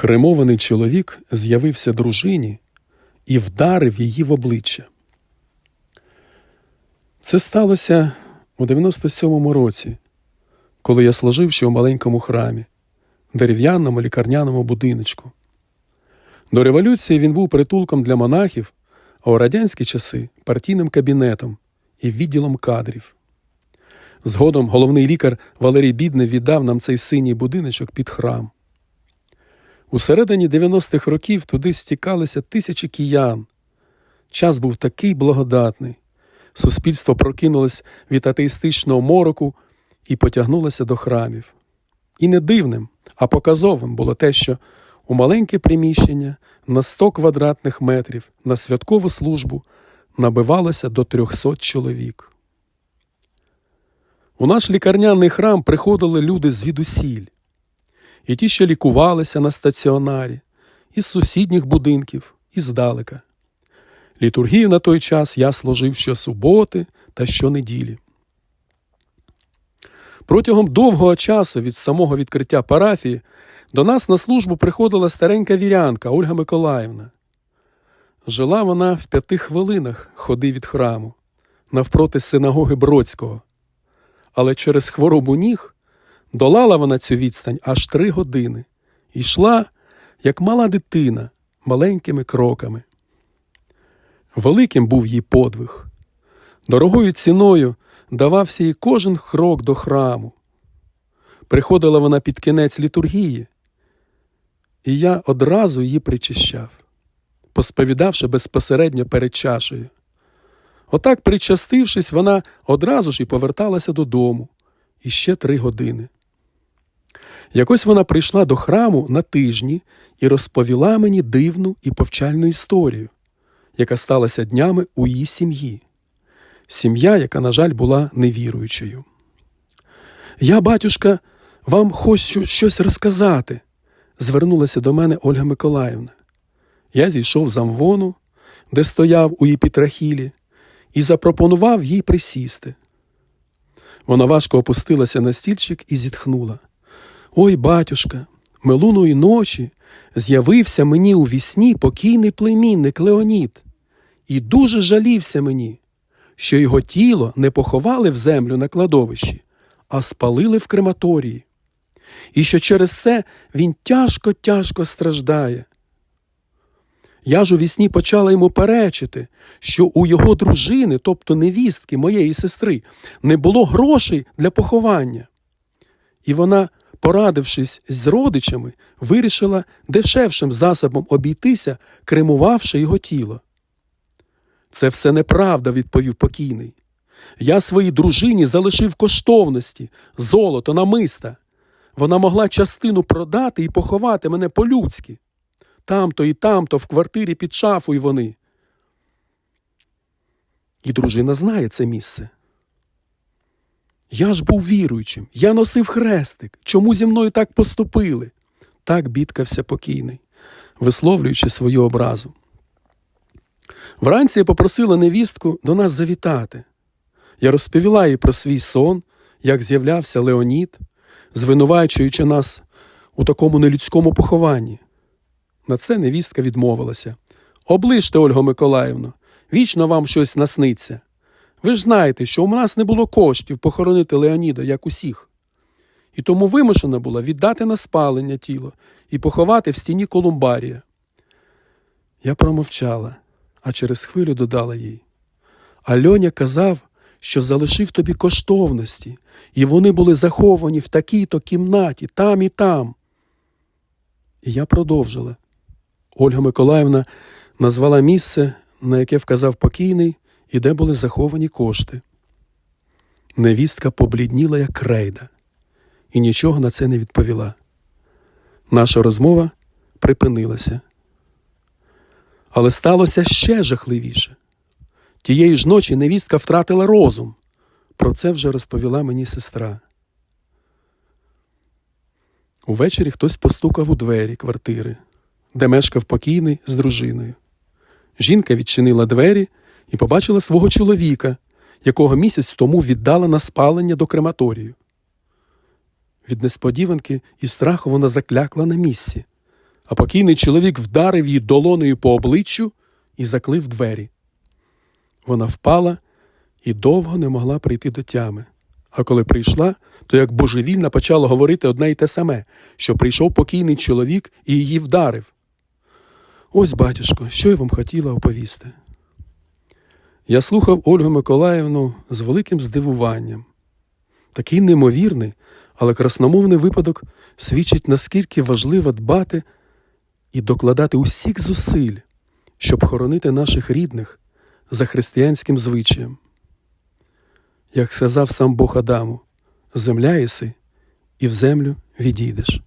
Кремований чоловік з'явився дружині і вдарив її в обличчя. Це сталося у 97-му році, коли я служив ще у маленькому храмі, дерев'яному лікарняному будиночку. До революції він був притулком для монахів, а у радянські часи партійним кабінетом і відділом кадрів. Згодом головний лікар Валерій Бідний віддав нам цей синій будиночок під храм. У середині 90-х років туди стікалися тисячі киян. Час був такий благодатний. Суспільство прокинулось від атеїстичного мороку і потягнулося до храмів. І не дивним, а показовим було те, що у маленьке приміщення на 100 квадратних метрів на святкову службу набивалося до 300 чоловік. У наш лікарняний храм приходили люди звідусіль. І ті, що лікувалися на стаціонарі, із сусідніх будинків, і здалека. Літургію на той час я служив щосуботи та щонеділі. Протягом довгого часу від самого відкриття парафії до нас на службу приходила старенька вірянка Ольга Миколаївна. Жила вона в п'яти хвилинах ходи від храму, навпроти синагоги Бродського. Але через хворобу ніг долала вона цю відстань аж три години і йшла, як мала дитина, маленькими кроками. Великим був їй подвиг. Дорогою ціною давався їй кожен крок до храму. Приходила вона під кінець літургії, і я одразу її причищав, посповідавши безпосередньо перед чашею. Отак, причастившись, вона одразу ж і поверталася додому і ще три години. Якось вона прийшла до храму на тижні і розповіла мені дивну і повчальну історію, яка сталася днями у її сім'ї. Сім'я, яка, на жаль, була невіруючою. Я, батюшка, вам хочу щось розказати, звернулася до мене Ольга Миколаївна. Я зійшов з амвону, де стояв у Єпітрахілі, і запропонував їй присісти. Вона важко опустилася на стільчик і зітхнула. Ой, батюшка, минулої ночі з'явився мені у вісні покійний племінник Леонід, і дуже жалівся мені, що його тіло не поховали в землю на кладовищі, а спалили в крематорії, і що через це він тяжко тяжко страждає. Я ж у вісні почала йому перечити, що у його дружини, тобто невістки моєї сестри, не було грошей для поховання. І вона, порадившись з родичами, вирішила дешевшим засобом обійтися, кремувавши його тіло. Це все неправда, відповів покійний. Я своїй дружині залишив коштовності, золото, намиста. Вона могла частину продати і поховати мене по-людськи. Там-то і там-то в квартирі під шафою вони. І дружина знає це місце. Я ж був віруючим, я носив хрестик. Чому зі мною так поступили? Так бідкався покійний, висловлюючи свою образу. Вранці я попросила невістку до нас завітати. Я розповіла їй про свій сон, як з'являвся Леонід, звинувачуючи нас у такому нелюдському похованні. На це невістка відмовилася. Оближте, Ольго Миколаївно, вічно вам щось насниться. Ви ж знаєте, що у нас не було коштів похоронити Леоніда, як усіх. І тому вимушена була віддати на спалення тіло і поховати в стіні колумбарія. Я промовчала, а через хвилю додала їй. А Льоня казав, що залишив тобі коштовності, і вони були заховані в такій-то кімнаті, там і там. І я продовжила. Ольга Миколаївна назвала місце, на яке вказав покійний, і де були заховані кошти. Невістка поблідніла, як крейда, і нічого на це не відповіла. Наша розмова припинилася. Але сталося ще жахливіше. Тієї ж ночі невістка втратила розум. Про це вже розповіла мені сестра. Увечері хтось постукав у двері квартири, де мешкав покійний з дружиною. Жінка відчинила двері і побачила свого чоловіка, якого місяць тому віддала на спалення до крематорію. Від несподіванки і страху вона заклякла на місці, а покійний чоловік вдарив її долонею по обличчю і заклив двері. Вона впала і довго не могла прийти до тями. А коли прийшла, то як божевільна почала говорити одне й те саме, що прийшов покійний чоловік і її вдарив. Ось, батюшко, що я вам хотіла оповісти. Я слухав Ольгу Миколаївну з великим здивуванням. Такий неймовірний, але красномовний випадок свідчить, наскільки важливо дбати і докладати усіх зусиль, щоб хоронити наших рідних за християнським звичаєм. Як сказав сам Бог Адаму, земля єси, і в землю відійдеш.